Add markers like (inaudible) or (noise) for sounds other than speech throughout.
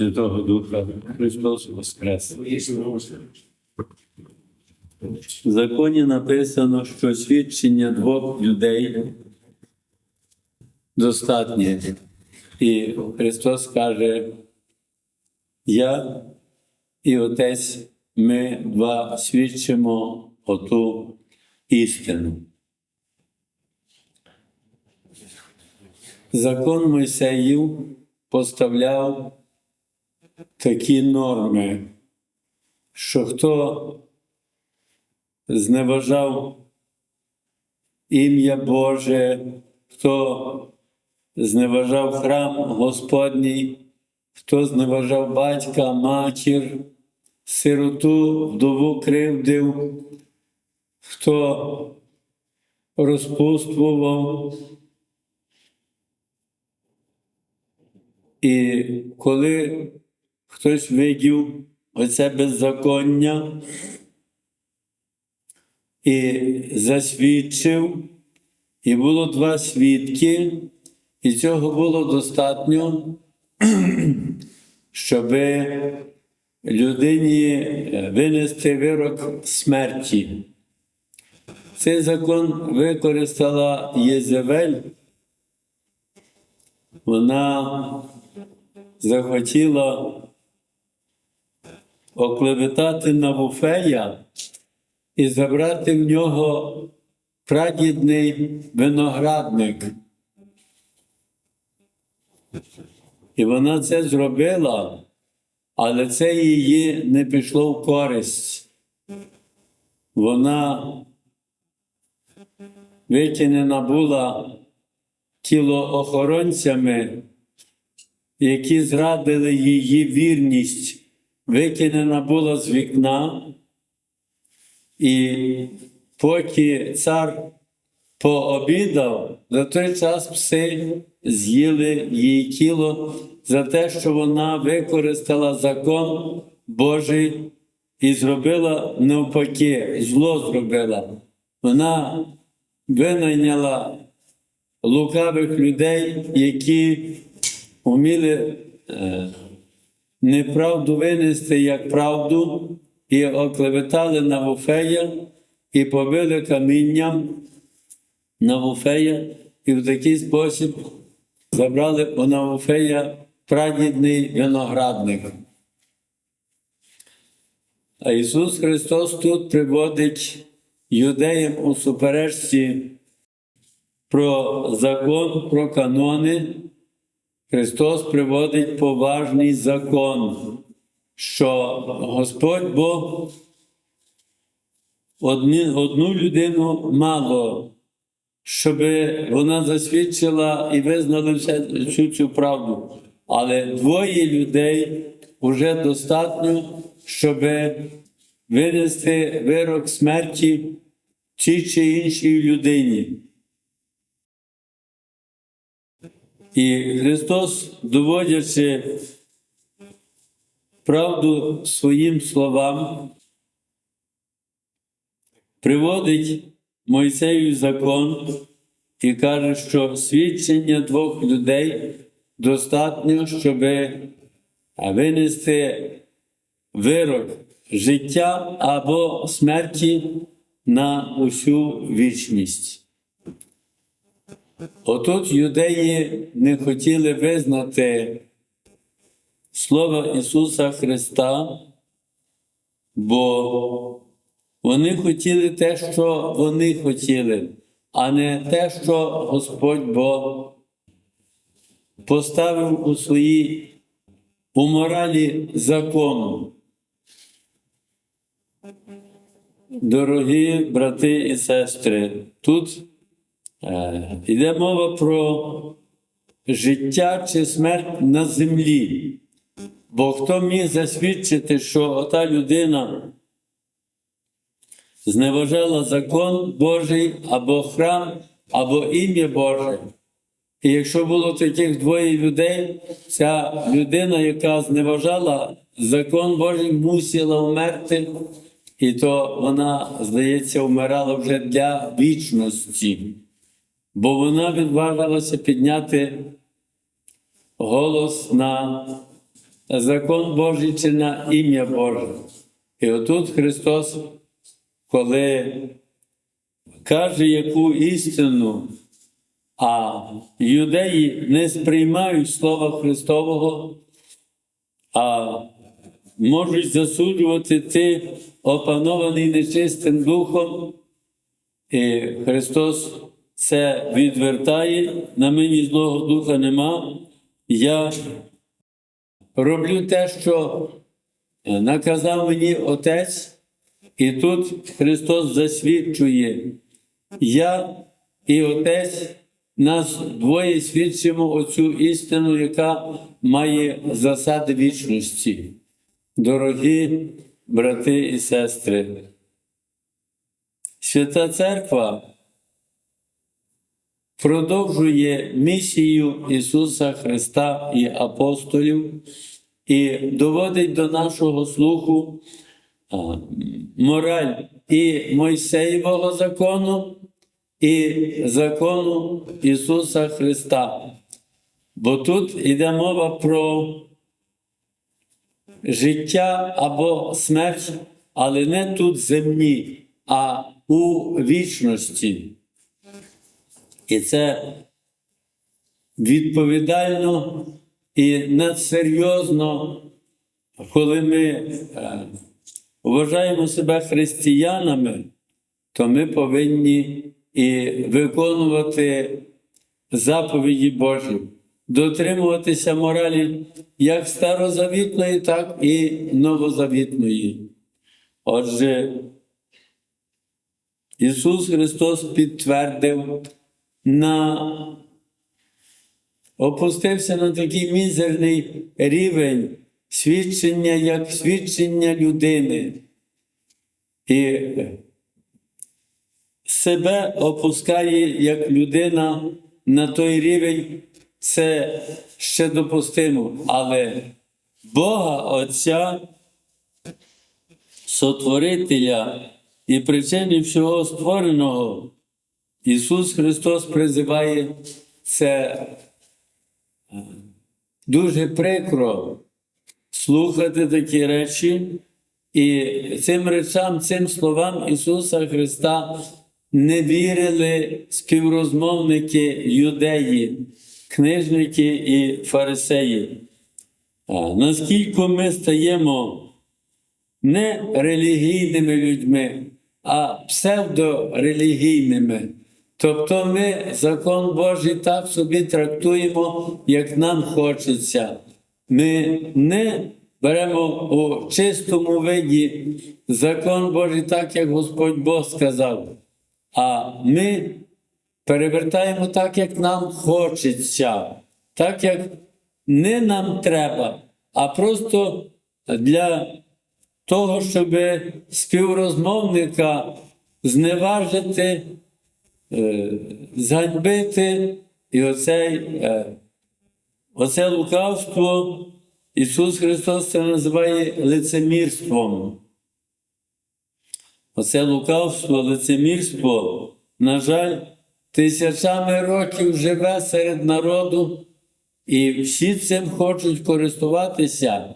Святого Духа Христос Воскрес. В законі написано, що свідчення двох людей достатнє. І Христос каже, я і Отець, ми два свідчимо оту істину. Закон Мойсеїв поставляв такі норми, що хто зневажав ім'я Боже, хто зневажав храм Господній, хто зневажав батька, матір, сироту, вдову кривдив, хто розпутствував. І коли хтось видів оце беззаконня і засвідчив, і було два свідки, і цього було достатньо, (clears throat) щоб людині винести вирок смерті. Цей закон використала Єзевель. Вона захотіла оклеветати Навуфея і забрати в нього прадідний виноградник. І вона це зробила, але це її не пішло в користь. Вона витягнена була тілоохоронцями, які зрадили її вірність, викинена була з вікна, і поки цар пообідав, за той час пси з'їли її тіло за те, що вона використала закон Божий і зробила навпаки, зло зробила. Вона винайняла лукавих людей, які вміли е, неправду винести як правду, і оклеветали Навуфея, і побили камінням Навуфея, і в такий спосіб забрали у Навуфея прадідний виноградник. А Ісус Христос тут приводить юдеям у суперечці про закон, про канони. Христос приводить поважний закон, що Господь Бог одну людину мало, щоб вона засвідчила і визнала всю цю правду. Але двоє людей вже достатньо, щоб винести вирок смерті тій чи іншій людині. І Христос, доводячи правду своїм словам, приводить Мойсею закон і каже, що свідчення двох людей достатньо, щоб винести вирок життя або смерті на усю вічність. Отут юдеї не хотіли визнати Слово Ісуса Христа, бо вони хотіли те, що вони хотіли, а не те, що Господь Бог поставив у своїй у моралі закону. Дорогі брати і сестри, тут Йде мова про життя чи смерть на землі. Бо хто міг засвідчити, що ота людина зневажала закон Божий або храм, або ім'я Боже. І якщо було таких двоє людей, ця людина, яка зневажала закон Божий, мусила вмерти, і то вона, здається, вмирала вже для вічності бо вона відважилася підняти голос на закон Божий чи на ім'я Боже. І отут Христос, коли каже яку істину, а юдеї не сприймають Слова Христового, а можуть засуджувати ти, опанований нечистим духом, і Христос це відвертає, на мені злого духа нема. Я роблю те, що наказав мені Отець, і тут Христос засвідчує. Я і Отець нас двоє свідчимо оцю істину, яка має засади вічності. Дорогі брати і сестри, Свята Церква продовжує місію Ісуса Христа і апостолів і доводить до нашого слуху мораль і Мойсеєвого закону, і закону Ісуса Христа. Бо тут йде мова про життя або смерть, але не тут земні, а у вічності. І це відповідально і надсерйозно, коли ми е, вважаємо себе християнами, то ми повинні і виконувати заповіді Божі, дотримуватися моралі як старозавітної, так і новозавітної. Отже, Ісус Христос підтвердив на опустився на такий мізерний рівень свідчення як свідчення людини. І себе опускає як людина на той рівень, це ще допустимо. Але Бога Отця, Сотворителя і причини всього створеного, Ісус Христос призиває це е, дуже прикро слухати такі речі, і цим речам, цим словам Ісуса Христа не вірили співрозмовники юдеї, книжники і фарисеї. Наскільки ми стаємо не релігійними людьми, а псевдорелігійними. Тобто ми закон Божий так собі трактуємо, як нам хочеться. Ми не беремо у чистому виді закон Божий так, як Господь Бог сказав. А ми перевертаємо так, як нам хочеться, так, як не нам треба, а просто для того, щоб співрозмовника зневажити, зганьбити і оцей, е, оце лукавство Ісус Христос це називає лицемірством. Оце лукавство, лицемірство, на жаль, тисячами років живе серед народу, і всі цим хочуть користуватися.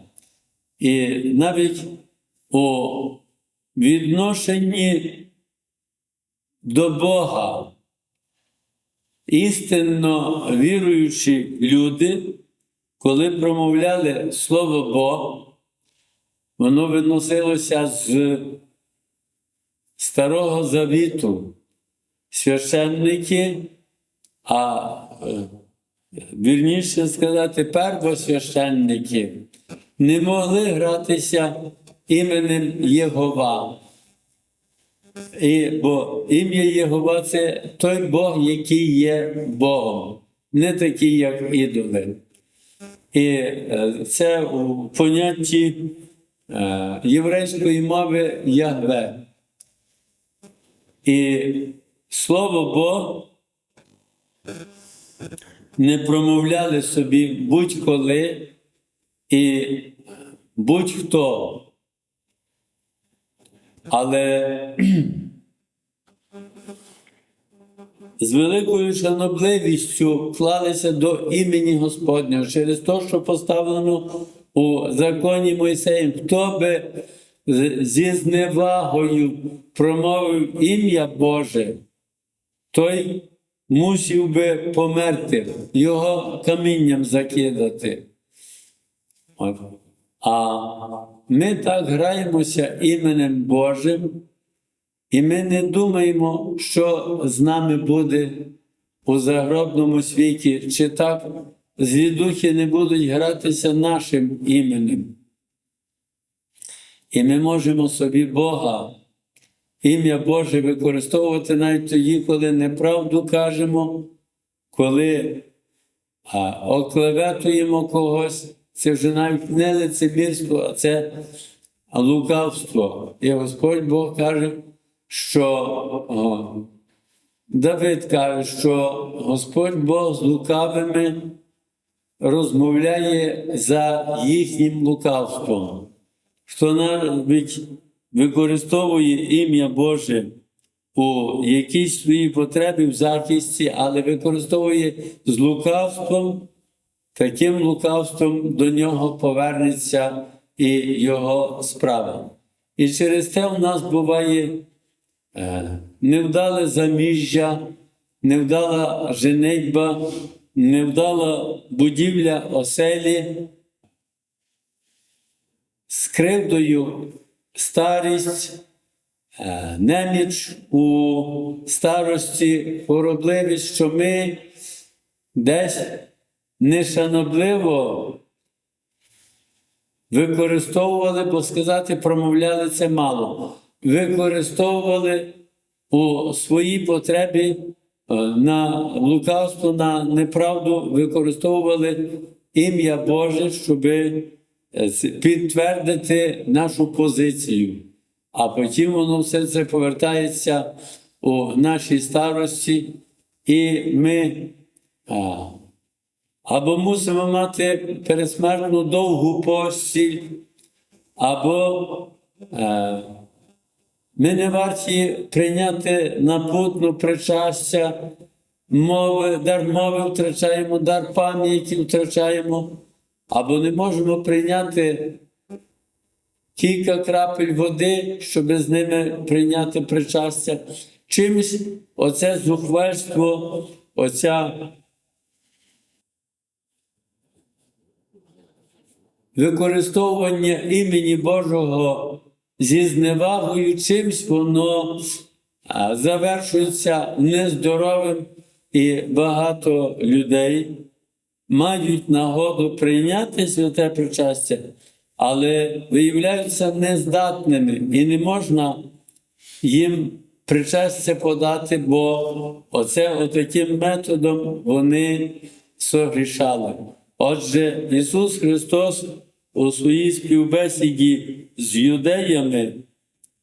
І навіть у відношенні до Бога істинно віруючі люди, коли промовляли Слово Бог, воно виносилося з Старого Завіту. Священники, а вірніше сказати, первосвященники не могли гратися іменем Єгова. І, бо ім'я Єгова це той Бог, який є Богом, не такий, як ідоли. І е, це у понятті е, єврейської мови Ягве. І слово Бог не промовляли собі будь-коли і будь-хто. Але з великою шанобливістю клалися до імені Господнього через те, що поставлено у законі Мойсеєм, хто би зі зневагою промовив ім'я Боже, той мусив би померти, його камінням закидати. А ми так граємося іменем Божим, і ми не думаємо, що з нами буде у загробному світі, чи так злі духи не будуть гратися нашим іменем. І ми можемо собі Бога, ім'я Боже використовувати навіть тоді, коли неправду кажемо, коли оклеветуємо когось. Це вже навіть не лицемірство, а це лукавство. І Господь Бог каже, що о, Давид каже, що Господь Бог з лукавими розмовляє за їхнім лукавством. Хто навіть використовує ім'я Боже у якійсь своїй потребі в захисті, але використовує з лукавством, таким лукавством до нього повернеться і його справа. І через те у нас буває е, невдале заміжжя, невдала женитьба, невдала будівля оселі, з кривдою старість, е, неміч у старості, хворобливість, що ми десь нешанобливо використовували, бо сказати, промовляли це мало. Використовували у своїй потребі е, на лукавство, на неправду, використовували ім'я Боже, щоб підтвердити нашу позицію. А потім воно все це повертається у нашій старості, і ми або мусимо мати пересмертну довгу постіль, або е, ми не варті прийняти напутну причастя, мови, дар мови втрачаємо, дар пам'яті втрачаємо, або не можемо прийняти кілька крапель води, щоб з ними прийняти причастя. Чимось оце зухвальство, оця використовування імені Божого зі зневагою, чимсь воно завершується нездоровим, і багато людей мають нагоду прийняти святе причастя, але виявляються нездатними і не можна їм причастя подати, бо оце отаким методом вони согрішали. Отже, Ісус Христос у своїй співбесіді з юдеями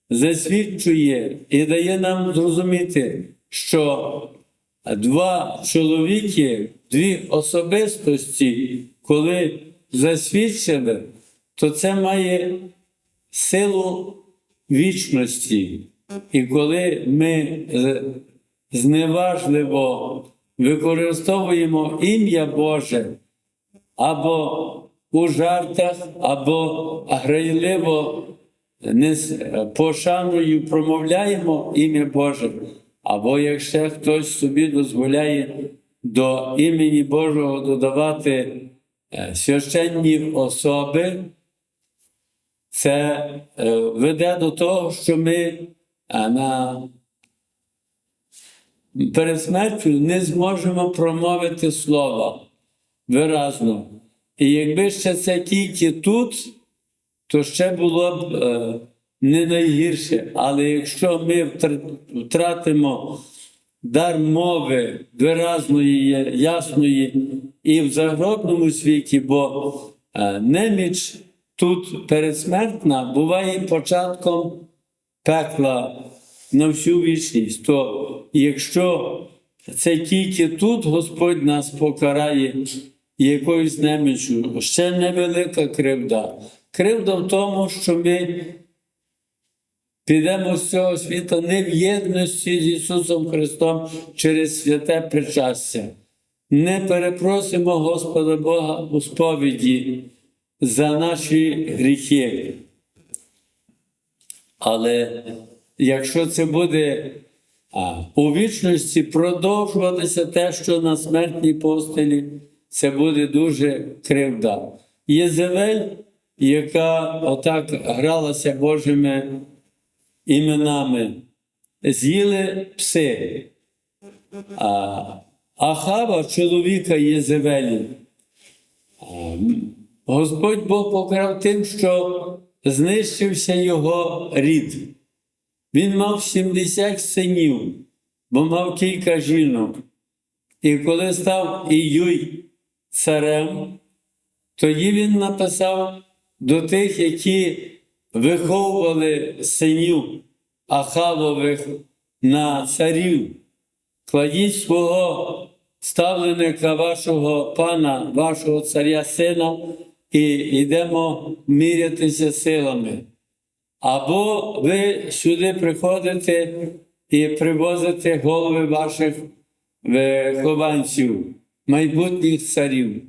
засвідчує і дає нам зрозуміти, що два чоловіки, дві особистості, коли засвідчили, то це має силу вічності. І коли ми зневажливо використовуємо ім'я Боже або у жартах, або грайливо не пошаною промовляємо ім'я Боже, або якщо хтось собі дозволяє до імені Божого додавати е, священні особи, це е, веде до того, що ми е, на перед смертю не зможемо промовити слова виразно. І якби ще це тільки тут, то ще було б е, не найгірше. Але якщо ми втратимо дар мови виразної, ясної і в загробному світі, бо е, неміч тут передсмертна буває початком пекла на всю вічність. То якщо це тільки тут Господь нас покарає якоюсь немічю, ще невелика кривда. Кривда в тому, що ми підемо з цього світу не в єдності з Ісусом Христом через святе причастя. Не перепросимо Господа Бога у сповіді за наші гріхи. Але якщо це буде у вічності продовжуватися те, що на смертній постелі, це буде дуже кривда. Єзевель, яка отак гралася Божими іменами, з'їли пси. А Ахава, чоловіка Єзевелі, Господь Бог покарав тим, що знищився його рід. Він мав 70 синів, бо мав кілька жінок. І коли став Іюй царем, тоді він написав до тих, які виховували синів Ахавових на царів. Кладіть свого ставленика вашого пана, вашого царя сина, і йдемо мірятися силами. Або ви сюди приходите і привозите голови ваших вихованців, майбутніх царів.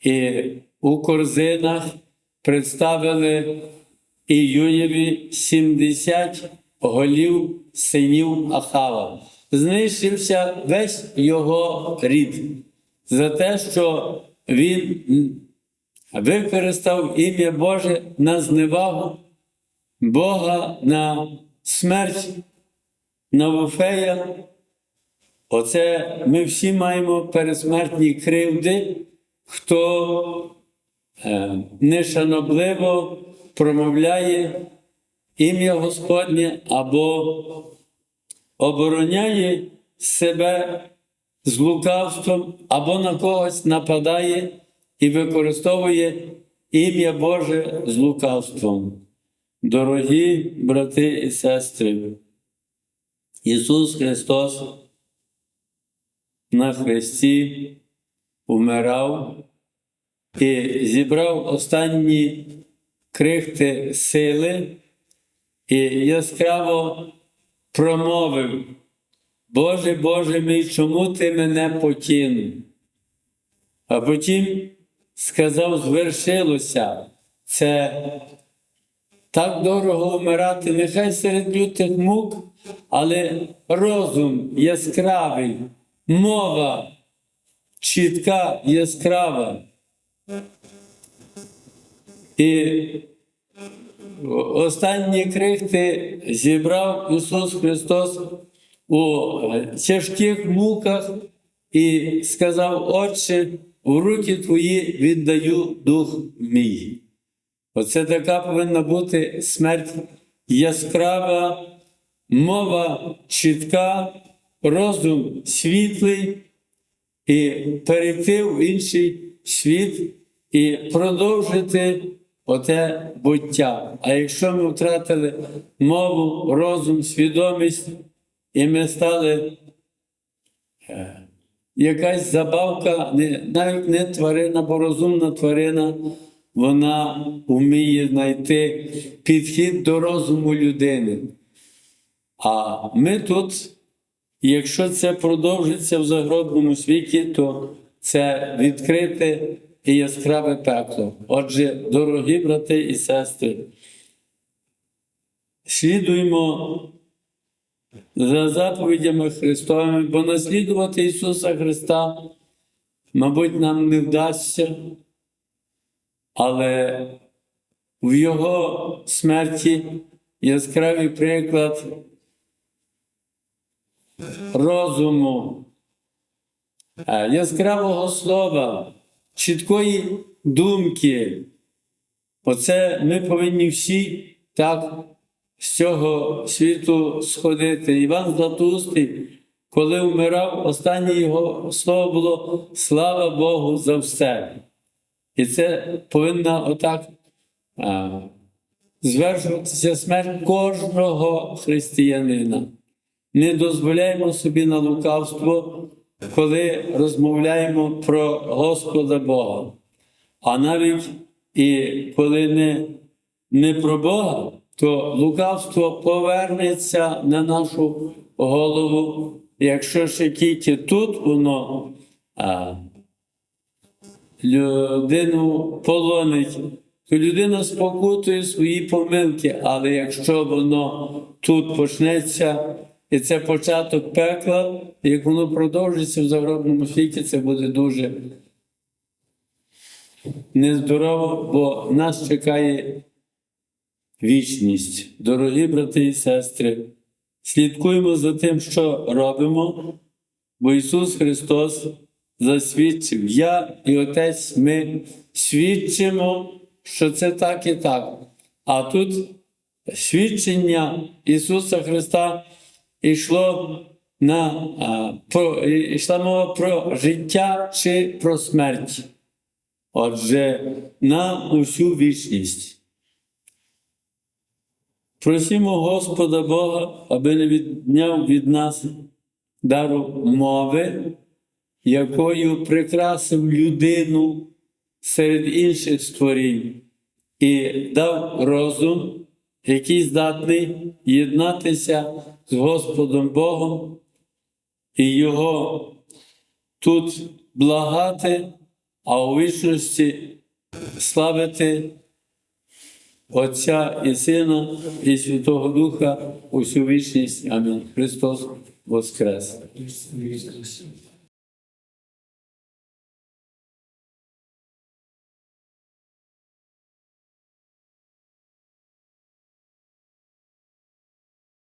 І у корзинах представили Іюєві 70 голів синів Ахава. Знищився весь його рід за те, що він використав ім'я Боже на зневагу Бога на смерть Навофея. Оце ми всі маємо пересмертні кривди, хто е, нешанобливо промовляє ім'я Господнє або обороняє себе з лукавством, або на когось нападає і використовує ім'я Боже з лукавством. Дорогі брати і сестри, Ісус Христос на Христі умирав і зібрав останні крихти сили і яскраво промовив: Боже Боже мій, чому ти мене покинув? А потім сказав, звершилося це так дорого вмирати, нехай серед лютих мук, але розум яскравий, мова чітка, яскрава. І останні крихти зібрав Ісус Христос у тяжких муках і сказав, Отче, у руки Твої віддаю дух мій. Оце така повинна бути смерть яскрава, мова чітка, розум світлий, і перейти в інший світ і продовжити оте буття. А якщо ми втратили мову, розум, свідомість, і ми стали е, якась забавка, навіть не тварина, бо розумна тварина, вона вміє знайти підхід до розуму людини. А ми тут, якщо це продовжиться в загробному світі, то це відкрите і яскраве пекло. Отже, дорогі брати і сестри, слідуймо за заповідями Христовими, бо наслідувати Ісуса Христа, мабуть, нам не вдасться, але в Його смерті яскравий приклад розуму, е, яскравого слова, чіткої думки. Оце ми повинні всі так з цього світу сходити. Іван Златоустий, коли вмирав, останнє його слово було слава Богу за все. І це повинна отак а, звершуватися смерть кожного християнина. Не дозволяємо собі на лукавство, коли розмовляємо про Господа Бога. А навіть і коли не, не про Бога, то лукавство повернеться на нашу голову, якщо ще тільки тут воно а, людину полонить, то людина спокутує свої помилки, але якщо воно тут почнеться, і це початок пекла, і як воно продовжиться в загробному світі, це буде дуже нездорово, бо нас чекає вічність. Дорогі брати і сестри, слідкуємо за тим, що робимо, бо Ісус Христос засвідчив. Я і Отець ми свідчимо, що це так і так. А тут свідчення Ісуса Христа йшло на про, йшла мова про життя чи про смерть. Отже, на усю вічність. Просімо Господа Бога, аби не відняв від нас дару мови, якою прикрасив людину серед інших створінь, і дав розум, який здатний єднатися з Господом Богом і Його тут благати, а у вічності славити Отця і Сина, і Святого Духа усю вічність. Амінь. Христос Воскрес!